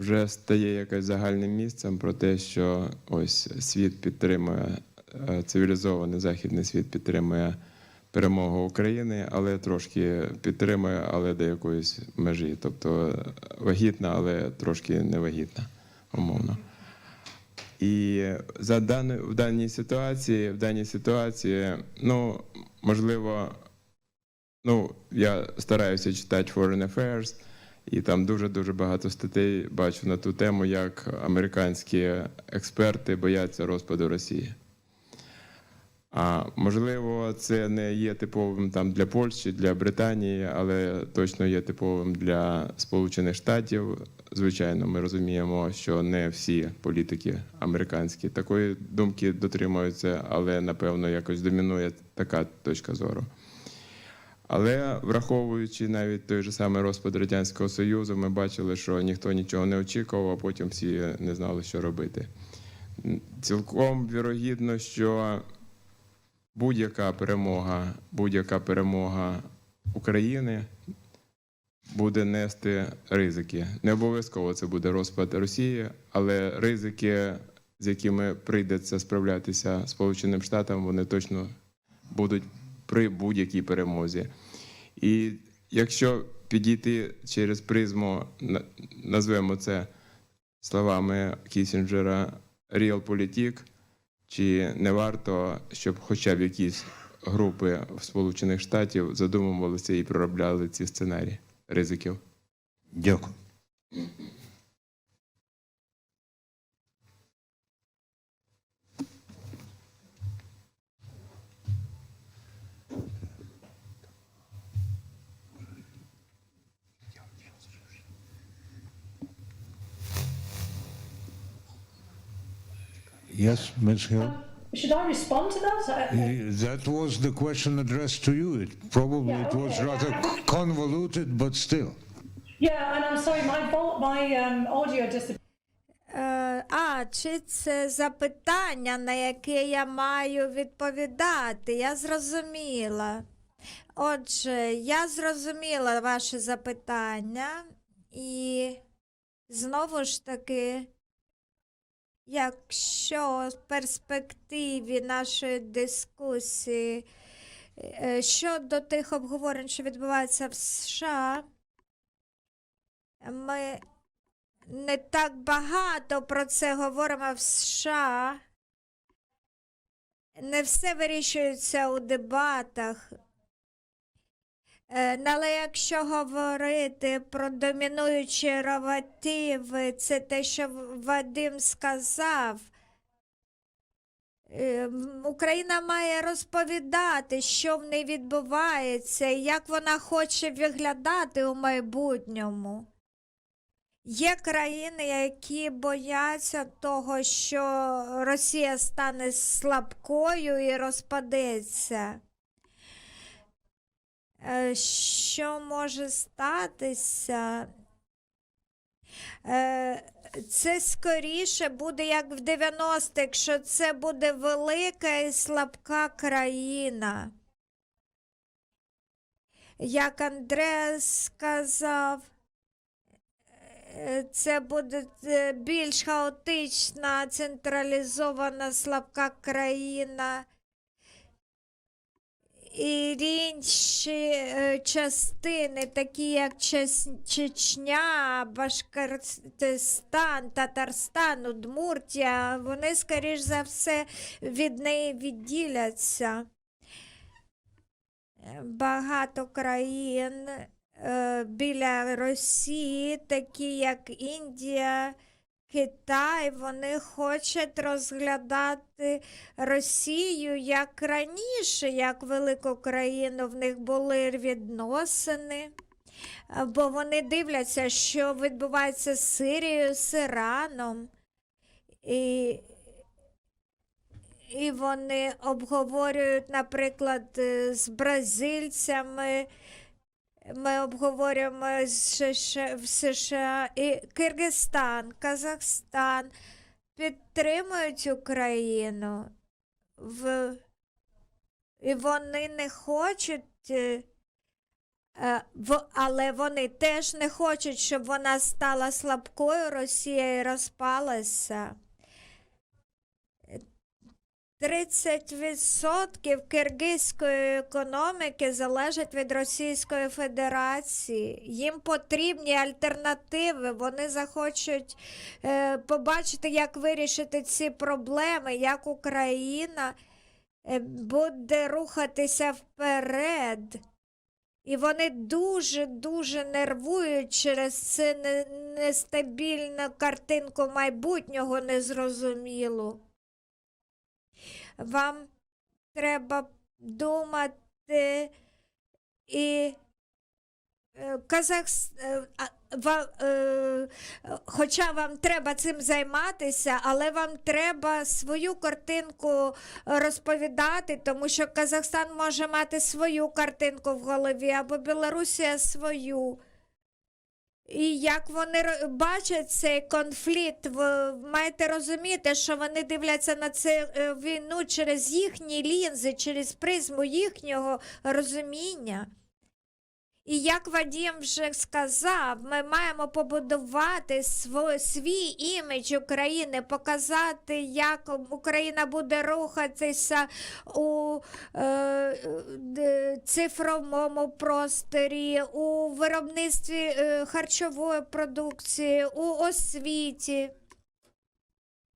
вже стає якось загальним місцем про те, що ось світ підтримує, е, цивілізований західний світ підтримує перемогу України, але трошки підтримує, але до якоїсь межі. Тобто вагітна, але трошки невагітна, умовно. І за дану, в даній ситуації, в даній ситуації, ну, можливо, ну, я стараюся читати Foreign Affairs, і там дуже-дуже багато статей бачу на ту тему, як американські експерти бояться розпаду Росії. А можливо, це не є типовим там для Польщі, для Британії, але точно є типовим для Сполучених Штатів. Звичайно, ми розуміємо, що не всі політики американські такої думки дотримуються, але напевно якось домінує така точка зору. Але враховуючи навіть той же самий розпад Радянського Союзу, ми бачили, що ніхто нічого не очікував, а потім всі не знали, що робити. Цілком вірогідно, що будь-яка перемога, будь-яка перемога України буде нести ризики. Не обов'язково це буде розпад Росії, але ризики, з якими прийдеться справлятися Сполученим Штатам, вони точно будуть при будь-якій перемозі. І якщо підійти через призму, назвемо це словами Кісінджера Ріалполітік, чи не варто, щоб хоча б якісь групи в Сполучених Штатів задумувалися і проробляли ці сценарії ризиків? Дякую. Yes, Ms. Hill? Should I respond to that? I- Uh, That was the question addressed to you. It probably Yeah, it was okay. rather convoluted, but still. Yeah, and I'm sorry, my my um, audio Е, а, чи це запитання, на яке я маю відповідати? Я зрозуміла. Отже, я зрозуміла ваше запитання, і знову ж таки, якщо в перспективі нашої дискусії е, щодо тих обговорень, що відбуваються в США, ми не так багато про це говоримо в США. Не все вирішується у дебатах. Е, Але якщо говорити про домінуючі ровативи, це те, що Вадим сказав. Е, Україна має розповідати, що в неї відбувається, як вона хоче виглядати у майбутньому. Є країни, які бояться того, що Росія стане слабкою і розпадеться. Е, Що може статися? Е, Це скоріше буде як в 90-х, якщо це буде велика і слабка країна. Як Андреас сказав, Е, це буде більш хаотична, централізована, слабка країна. І інші е, частини, такі як Чечня, Башкортостан, Татарстан, Удмуртія, вони, скоріш за все, від неї відділяться. Багато країн е, біля Росії, такі як Індія, Китай, вони хочуть розглядати Росію як раніше, як велику країну, в них були відносини. Бо вони дивляться, що відбувається з Сирією, з Іраном. І, і вони обговорюють, наприклад, з бразильцями. Ми обговорюємо в США і Киргизстан, Казахстан підтримують Україну. В... І вони не хочуть, е, Е, Але вони теж не хочуть, щоб вона стала слабкою, Росія і розпалася. 30% киргизької економіки залежать від Російської Федерації. Їм потрібні альтернативи. Вони захочуть е, побачити, як вирішити ці проблеми, як Україна е, буде рухатися вперед. І вони дуже-дуже нервують через цю нестабільну картинку майбутнього незрозумілу. Вам треба думати і е, Казахс... е, е, Хоча вам треба цим займатися, але вам треба свою картинку розповідати, тому що Казахстан може мати свою картинку в голові, або Білорусія свою. І як вони бачать цей конфлікт, ви маєте розуміти, що вони дивляться на цю е, війну через їхні лінзи, через призму їхнього розуміння. І як Вадім вже сказав, ми маємо побудувати сво- свій імідж України, показати, як Україна буде рухатися у е, цифровому просторі, у виробництві е, харчової продукції, у освіті.